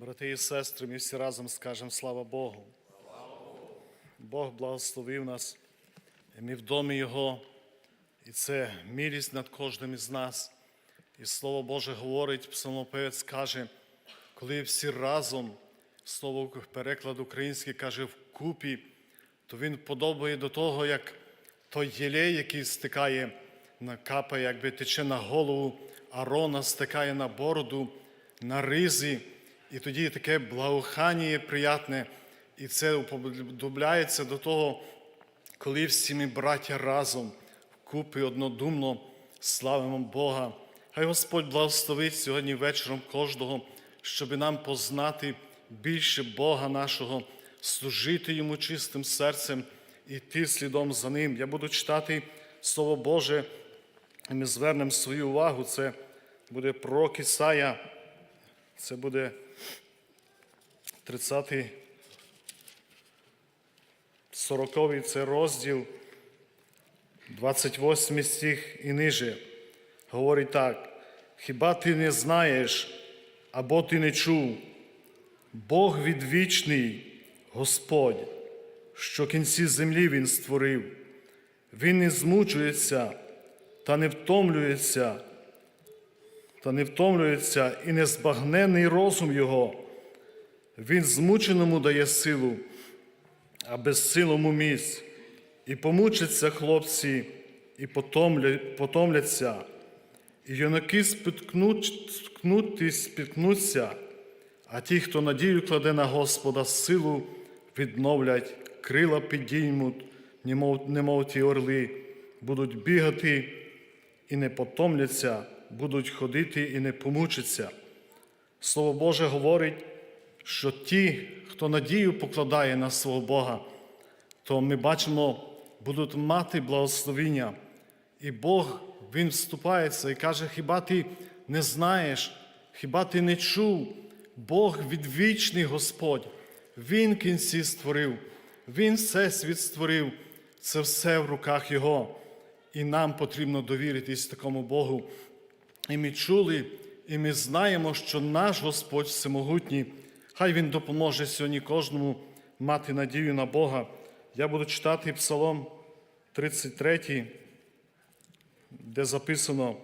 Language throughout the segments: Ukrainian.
Брати і сестри, ми всі разом скажемо слава Богу. Бог благословив нас, і ми в домі Його, і це милість над кожним із нас. І Слово Боже говорить, псалмопевець каже, коли всі разом, слово переклад український каже вкупі, то він подобає до того, як той єлей, який стикає на капає, якби тече на голову, арона стикає на бороду, на ризи, і тоді таке благохання приятне, і це уподобляється до того, коли всі ми браття разом вкупи однодумно славимо Бога. Хай Господь благословить сьогодні вечором кожного, щоб нам познати більше Бога нашого, служити Йому чистим серцем і йти слідом за Ним. Я буду читати Слово Боже, і ми звернемо свою увагу. Це буде пророк Ісая, це буде 30 40 це розділ, 28 стих і ниже. Говорить так: хіба ти не знаєш або ти не чув? Бог відвічний Господь, що кінці землі Він створив, Він не змучується та не втомлюється, та не втомлюється і незбагненний розум Його. Він змученому дає силу, а безсилому міць. І помучаться хлопці, і потомляться, і юнаки спіткнуть спіткнуться, а ті, хто надію кладе на Господа силу, відновлять, крила підіймуть, немов, немов ті орли, будуть бігати і не потомляться, будуть ходити і не помучаться. Слово Боже говорить, що ті, хто надію покладає на свого Бога, то ми бачимо, будуть мати благословіння. І Бог Він вступається і каже: хіба ти не знаєш, хіба ти не чув? Бог відвічний Господь, Він кінці створив, Він все світ створив, це все в руках Його. І нам потрібно довіритись такому Богу. І ми чули, і ми знаємо, що наш Господь всемогутній, хай Він допоможе сьогодні кожному мати надію на Бога. Я буду читати Псалом 33, де записано: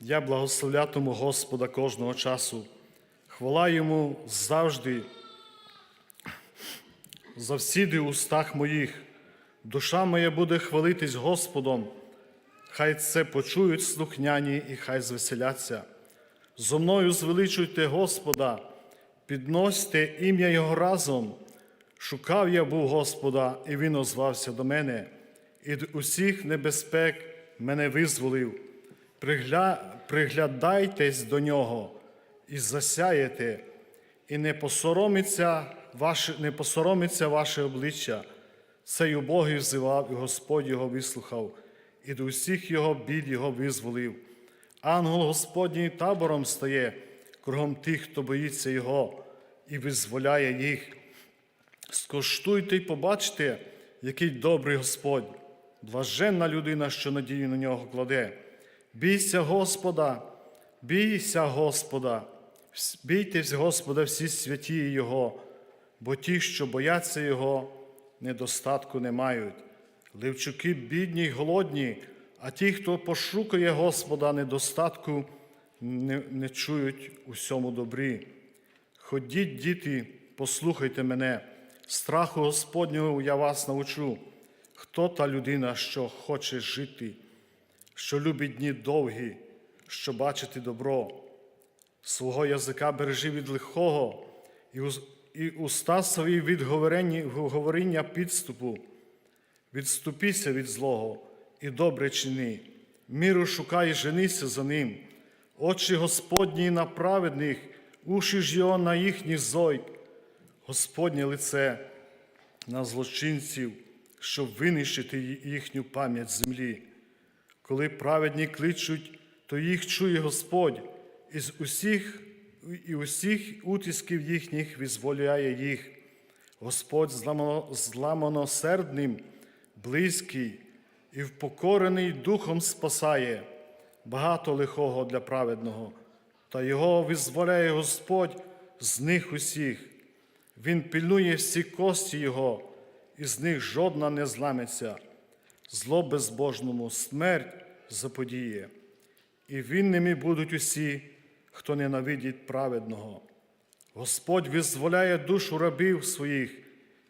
Я благословлятиму Господа кожного часу. Хвала йому завжди, завсіди в устах моїх. Душа моя буде хвалитись Господом. Хай це почують слухняні і хай звеселяться. Зо мною звеличуйте Господа, підносьте ім'я Його разом. Шукав я був Господа, і Він озвався до мене, і від усіх небезпек мене визволив. Пригля... Приглядайтесь до нього і засяєте, і не посоромиться ваше, не посоромиться ваше обличчя. Цей убогий взивав, і Господь його вислухав, і до усіх його бід його визволив. Ангел Господній табором стає кругом тих, хто боїться Його, і визволяє їх. Скоштуйте й побачте, який добрий Господь, блаженна людина, що надію на нього кладе. Бійся Господа, бійся Господа, бійтесь Господа всі святі Його, бо ті, що бояться Його, недостатку не мають. Ливчуки бідні й голодні, а ті, хто пошукує Господа, недостатку не, не чують усьому добрі. Ходіть, діти, послухайте мене, страху Господнього я вас научу. Хто та людина, що хоче жити, що любить дні довгі, що бачити добро, свого язика бережи від лихого, і уста свої від говоріння підступу. Відступися від злого і добре чини, міру шукай, женися за ним. Очі Господні на праведних, уші ж його на їхніх зойк, Господнє лице на злочинців, щоб винищити їхню пам'ять землі. Коли праведні кличуть, то їх чує Господь, і з усіх, і усіх утисків їхніх визволяє їх. Господь зламано, зламаносердним, близький і впокорений духом спасає, багато лихого для праведного, та його визволяє Господь з них усіх. Він пильнує всі кості Його, і з них жодна не зламиться. Зло безбожному смерть заподіє, і винними будуть усі, хто ненавидить праведного. Господь визволяє душу рабів своїх,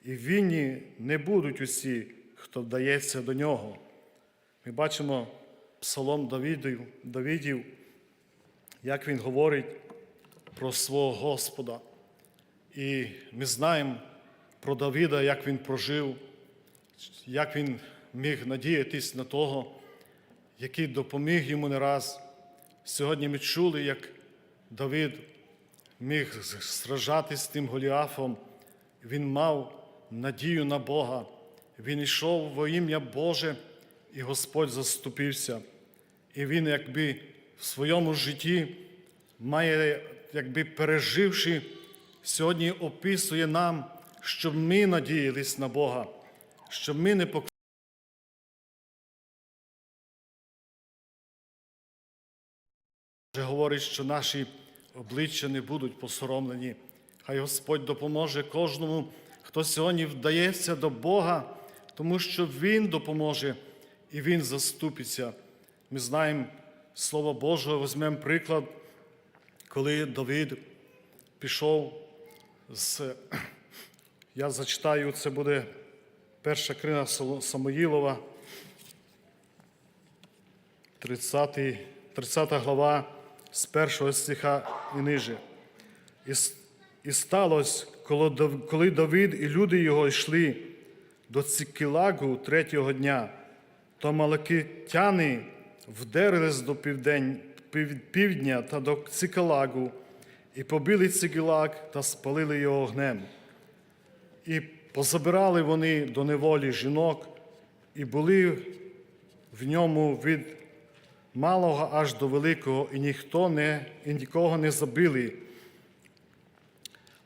і винні не будуть усі, хто вдається до нього. Ми бачимо псалом Давидів, Давидів, як він говорить про свого Господа. І ми знаємо про Давида, як він прожив, як він міг надіятись на того, який допоміг йому не раз. Сьогодні ми чули, як Давид міг сражатись з тим Голіафом. Він мав надію на Бога. Він йшов во ім'я Боже, і Господь заступився. І він, якби в своєму житті має, якби переживши, сьогодні описує нам, щоб ми надіялись на Бога, щоб ми не покладали. Говорить, що наші обличчя не будуть посоромлені. Хай Господь допоможе кожному, хто сьогодні вдається до Бога, тому що Він допоможе і Він заступиться. Ми знаємо Слово Боже, візьмемо приклад, коли Давид пішов з. Я зачитаю, це буде перша книга Самоїлова, 30, 30 глава з першого стиха і ниже. І, і сталося, коли Дав- Давид і люди його йшли до Цикілагу третього дня, то малакитяни вдерлись до південь, півдня та до Цикалагу, і побили Цикілаг та спалили його огнем. І позабирали вони до неволі жінок, і були в ньому від малого аж до великого, і ніхто не, і нікого не забили,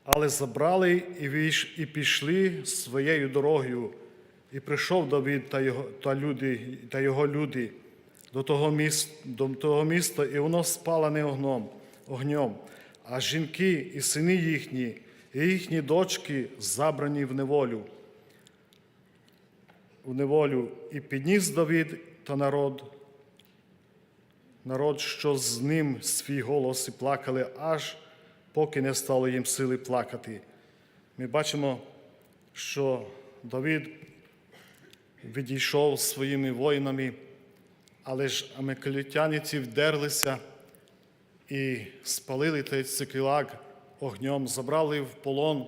але забрали і, війш, і пішли своєю дорогою. І прийшов Давид та його, та люди, та його люди до того, міста, до того міста, і воно спалене огнем, огнем. А жінки і сини їхні, і їхні дочки забрані в неволю. В неволю. І підніс Давид та народ народ, що з ним свій голос і плакали, аж поки не стало їм сили плакати. Ми бачимо, що Давид відійшов своїми воїнами, але ж амекалітяниці вдерлися і спалили той цикілак огнем, забрали в полон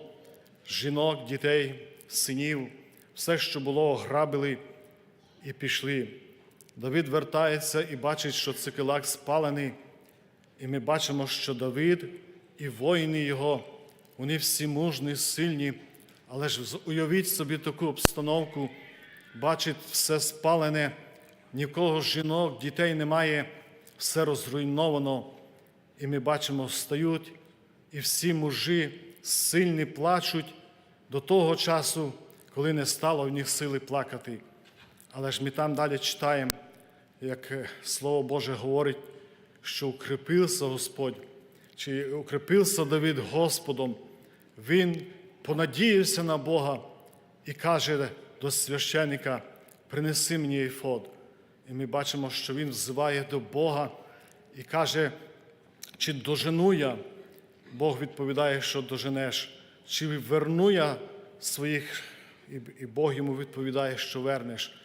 жінок, дітей, синів, все, що було, ограбили і пішли. Давид вертається і бачить, що цикилак спалений. І ми бачимо, що Давид і воїни його, вони всі мужні, сильні, але ж уявіть собі таку обстановку, бачить все спалене, ні в кого жінок, дітей немає, все розруйновано. І ми бачимо, встають, і всі мужі сильні плачуть до того часу, коли не стало в них сили плакати. Але ж ми там далі читаємо, як е, Слово Боже говорить, що укріпився Господь, чи укріпився Давид Господом, він понадіявся на Бога і каже до священника: принеси мені ефод. І ми бачимо, що він взиває до Бога і каже, чи дожену я? Бог відповідає, що доженеш, чи верну я своїх, і- Бог йому відповідає, що вернеш.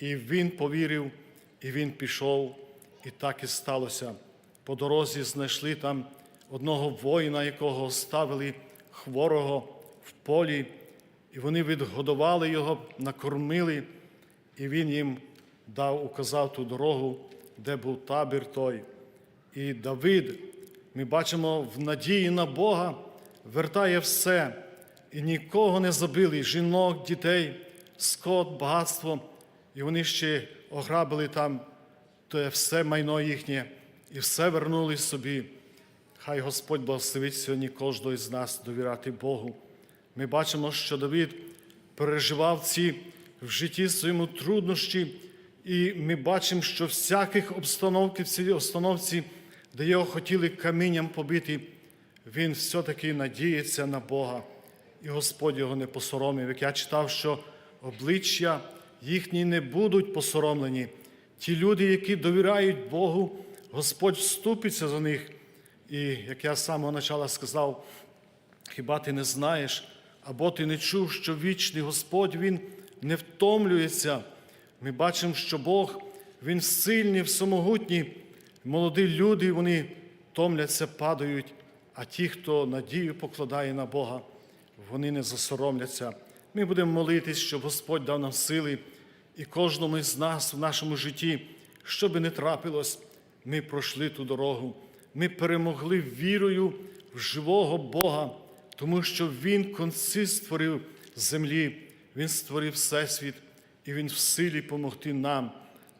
І він повірив, і він пішов, і так і сталося. По дорозі знайшли там одного воїна, якого оставили хворого в полі, і вони відгодували його, накормили, і він їм дав, указав ту дорогу, де був табір той. І Давид, ми бачимо, в надії на Бога вертає все, і нікого не забили, жінок, дітей, скот, багатство, і вони ще ограбили там те все майно їхнє, і все вернули собі. Хай Господь благословить сьогодні кожного з нас довіряти Богу. Ми бачимо, що Давид переживав ці в житті своєму труднощі, і ми бачимо, що всяких обстановки в цій обстановці, де його хотіли камінням побити, він все-таки надіється на Бога, і Господь його не посоромив. Як я читав, що обличчя їхні не будуть посоромлені. Ті люди, які довіряють Богу, Господь вступиться за них. І як я з самого початку сказав, хіба ти не знаєш, або ти не чув, що вічний Господь Він не втомлюється. Ми бачимо, що Бог, Він сильний, всемогутній. Молоді люди, вони томляться, падають, а ті, хто надію покладає на Бога, вони не засоромляться. Ми будемо молитись, щоб Господь дав нам сили і кожному з нас в нашому житті, що би не трапилось, ми пройшли ту дорогу. Ми перемогли вірою в живого Бога, тому що Він конці створив землі, Він створив Всесвіт, і Він в силі помогти нам.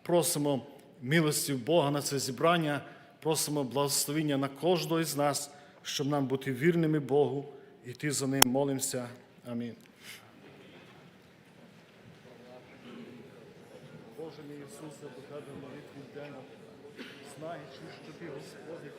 Просимо милості Бога на це зібрання, просимо благословення на кожного із нас, щоб нам бути вірними Богу, і йти за ним молимося. Амінь. Боже мій Ісусе, тебе молитву йдемо, знаючи, що ти Господь,